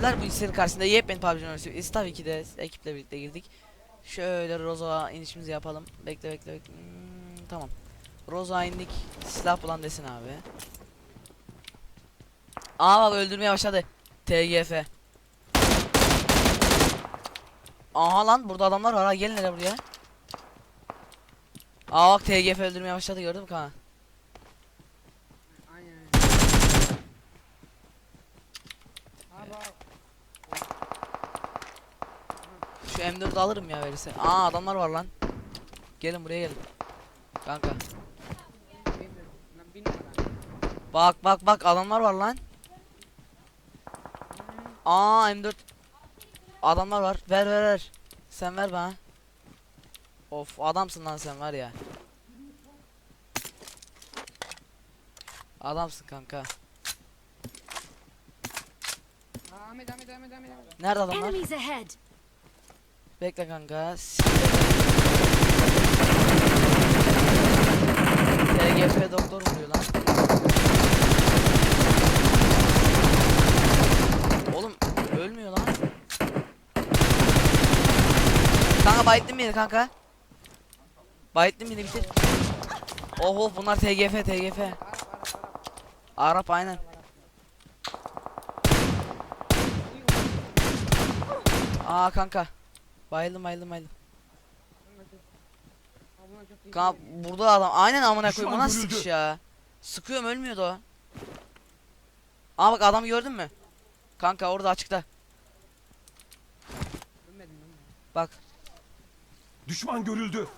Bu ikisinin karşısında yepyeni PUBG Üniversitesi. Tabii ki de ekiple birlikte girdik. Şöyle Rozo'a inişimizi yapalım. Bekle bekle bekle. Hmm, tamam. Rozo'a indik. Silah bulan desin abi. Aa bak öldürmeye başladı. TGF. Aha lan burada adamlar var gelin hele buraya. Aa bak TGF öldürmeye başladı gördün mü kanka? Aynen aynen. Abi abi. Şu M4'ü alırım ya verirse. Aa adamlar var lan. Gelin buraya gelin. Kanka. Bak bak bak adamlar var lan. Aa M4. Adamlar var. Ver ver ver. Sen ver bana. Of adamsın lan sen var ya. Adamsın kanka. Ahmet Ahmet. Nerede adamlar? Enemies ahead! Bekle kanka. TGF doktor vuruyor lan. Oğlum ölmüyor lan. Kanka bayıttın beni kanka. Bayıttın beni bitir. Oh oh bunlar TGF TGF. Arap Arap Arap. Arap aynen. Aa kanka. Bayıldım bayıldım bayıldım. Kanka burada adam aynen amına koyayım o Düşman nasıl görüldü. sıkış ya. Sıkıyorum ölmüyordu o. Aa bak adamı gördün mü? Kanka orada açıkta. Bak. Düşman görüldü.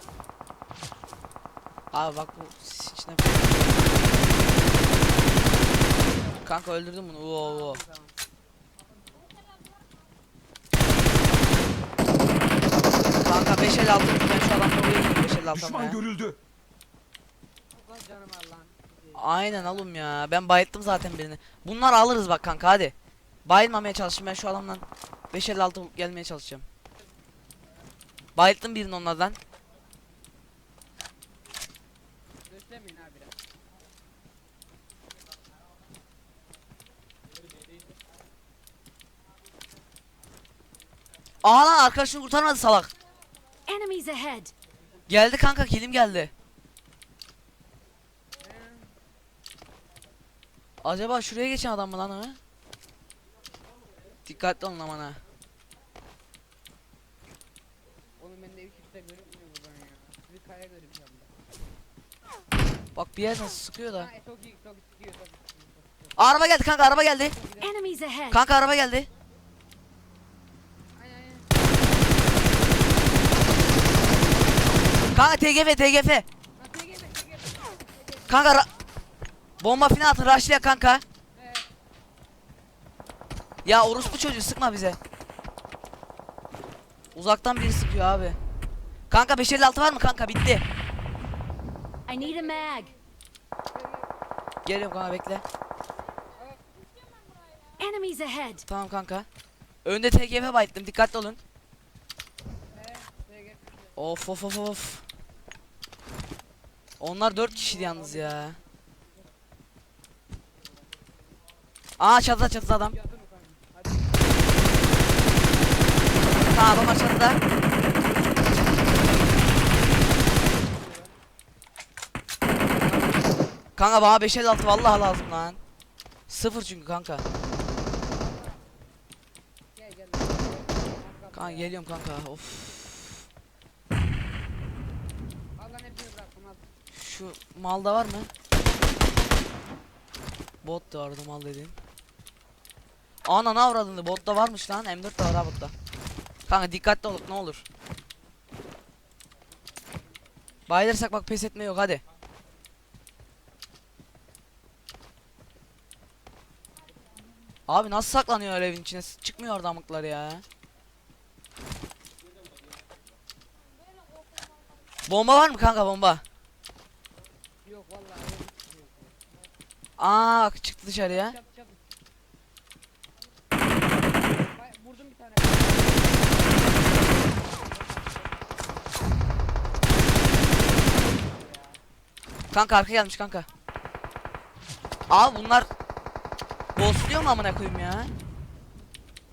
Abi bak bu içine. Kanka öldürdüm bunu. Oo, oo. Tamam. Kanka 556 ben şu adamla vuruyorum 556 Düşman ya. görüldü. Canım. Aynen oğlum ya. Ben bayıttım zaten birini. Bunları alırız bak kanka hadi. Bayılmamaya çalışayım ben şu adamdan 556 vurup gelmeye çalışacağım. Bayılttım birini onlardan. Göstermeyin abi biraz. Aa lan arkadaşını kurtarmadı salak. Enemies ahead! Geldi kanka kilim geldi. Acaba şuraya geçen adam mı lan o? Dikkatli olun aman ha. Oğlum bende bir kimse görünmüyor buradan ya. Bir kaya bunda. Bak bir yerden sıkıyor da. Ha, çok iyi çok iyi sıkıyor çok iyi sıkıyor. araba geldi kanka araba geldi. Enemies ahead! Kanka araba geldi. Aynen aynen. Kanka TGF TGF. Kanka ra- bomba falan atın rushlaya kanka. Ee, Ya orospu çocuğu sıkma bize. Uzaktan biri sıkıyor abi. Kanka 556 var mı kanka bitti. I need a mag! Geliyorum kanka bekle. Enemies ahead! Tamam kanka. Önde TGF bayıttım dikkatli olun. Of of of of. Onlar 4 kişiydi yalnız ya. Aa çatıda çatıda adam. Tamam adamlar çatıda. Kanka bana 556 vallahi lazım lan. Sıfır çünkü kanka. Kanka geliyorum kanka. Of. Şu malda var mı? Bot da vardı mal dediğin. Ana ne avradın botta varmış lan M4 de var ha botta. Kanka dikkatli ol ne olur. Bayılırsak bak pes etme yok hadi. Abi nasıl saklanıyor öyle evin içine? Çıkmıyor orada amıklar ya. Bomba var mı kanka bomba? Yok vallahi. öyle bir şey yok. Aa çıktı dışarıya. Çat çat. Bay- Vurdum bir tane. Kanka arka gelmiş kanka. Abi bunlar Ghostluyor mu amına koyayım ya?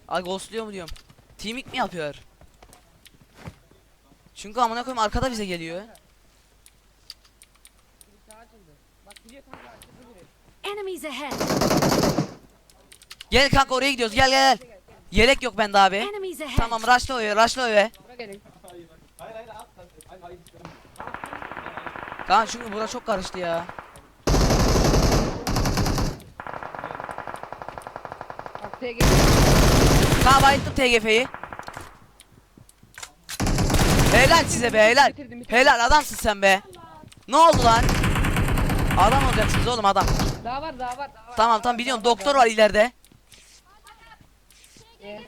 Ay ghostluyor mu diyorum. Teaming mi yapıyor? Çünkü amına koyayım arkada bize geliyor. Bir sağ açıldı. Bak gidiyor kanka açıldı biri. Enemies ahead! Gel kanka oraya gidiyoruz gel gel gel. Yelek yok bende abi. Enemies ahead! Tamam rushla öve rushla gelin. Kanka çünkü bura çok karıştı ya. Bak TG. Kanka bayılttım TGF'yi. Helal size be helal. Helal adamsın sen be. Ne oldu lan? Adam olacaksınız oğlum adam. Daha var daha var daha var. Tamam tamam biliyorum doktor var ileride. Ee,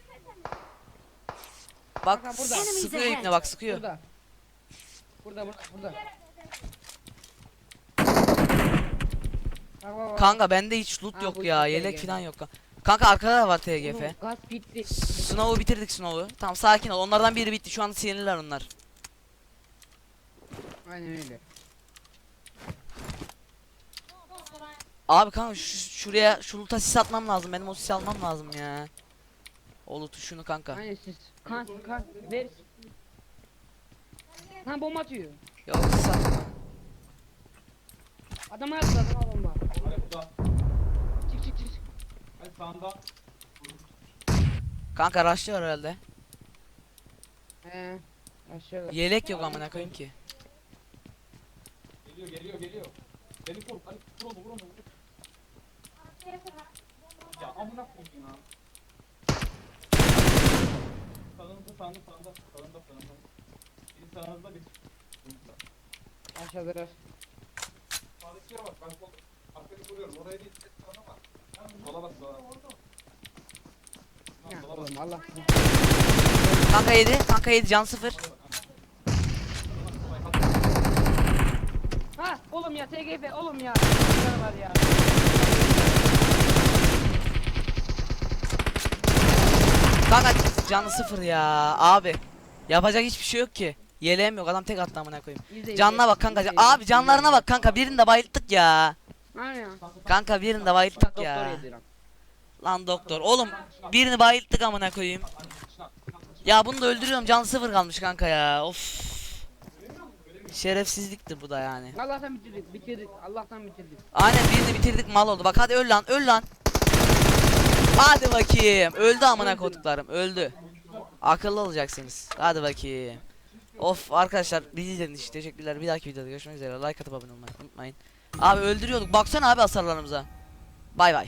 Bak burada. sıkıyor ipne bak sıkıyor. burada. Burada burada burada. Bak, bak, bak. Kanka bende hiç loot Ha, yok bu ya TGF. yelek falan yok. Kanka arkada da var TGF. Oğlum, Gaz bitti. Snow'u bitirdik Snow'u. Tamam sakin ol. Onlardan biri bitti. Şu an sinirliler onlar. Aynen öyle. Abi kanka şu, şuraya şu loot'a sis atmam lazım. Benim o sisi almam lazım ya. O loot'u şunu kanka. Aynen siz. Kan kan ver. Lan bomba atıyor. Yok sis atmam. Adama attı adama bomba. Çık çık çık. çık. Kanka rush'lı var herhalde. He. Aşağıda. Yelek yok amına koyayım ki. Geliyor geliyor geliyor. Beni vur. Hadi vur onu vur onu. Ya amına koyayım ya. Sağınızda sağında sağında sağında sağında. Bir sağınızda bir. Aşağıda. Sağdakiye bak ben sol. Arkadaki vuruyorum. Oraya değil. Sağına bak. Sola bak sola. Ya oğlum Allah. Kanka yedi. Kanka yedi can sıfır. Ha oğlum ya TGF oğlum ya. Var ya. Kanka canı sıfır ya. Abi. Yapacak hiçbir şey yok ki. Yeleğim yok. Adam tek attı amına koyayım. Canına bak kanka. Abi canlarına bak kanka. Birini de bayılttık ya. Kanka birini de bayılttık ya. Lan doktor. Oğlum birini bayılttık amına koyayım. Ya bunu da öldürüyorum. Can sıfır kalmış kanka ya. Of. Şerefsizliktir bu da yani. Allah'tan bitirdik bitirdik. Allah'tan bitirdik. Aynen birini bitirdik mal oldu. Bak hadi öl lan öl lan. Hadi bakayım. Öldü amına koduklarım. Öldü. Akıllı olacaksınız. Hadi bakayım. Of arkadaşlar bizi izlediğiniz için teşekkürler. Bir dahaki videoda görüşmek üzere. Like atıp abone olmayı unutmayın. Abi öldürüyorduk. Baksana abi hasarlarımıza. Bay bay.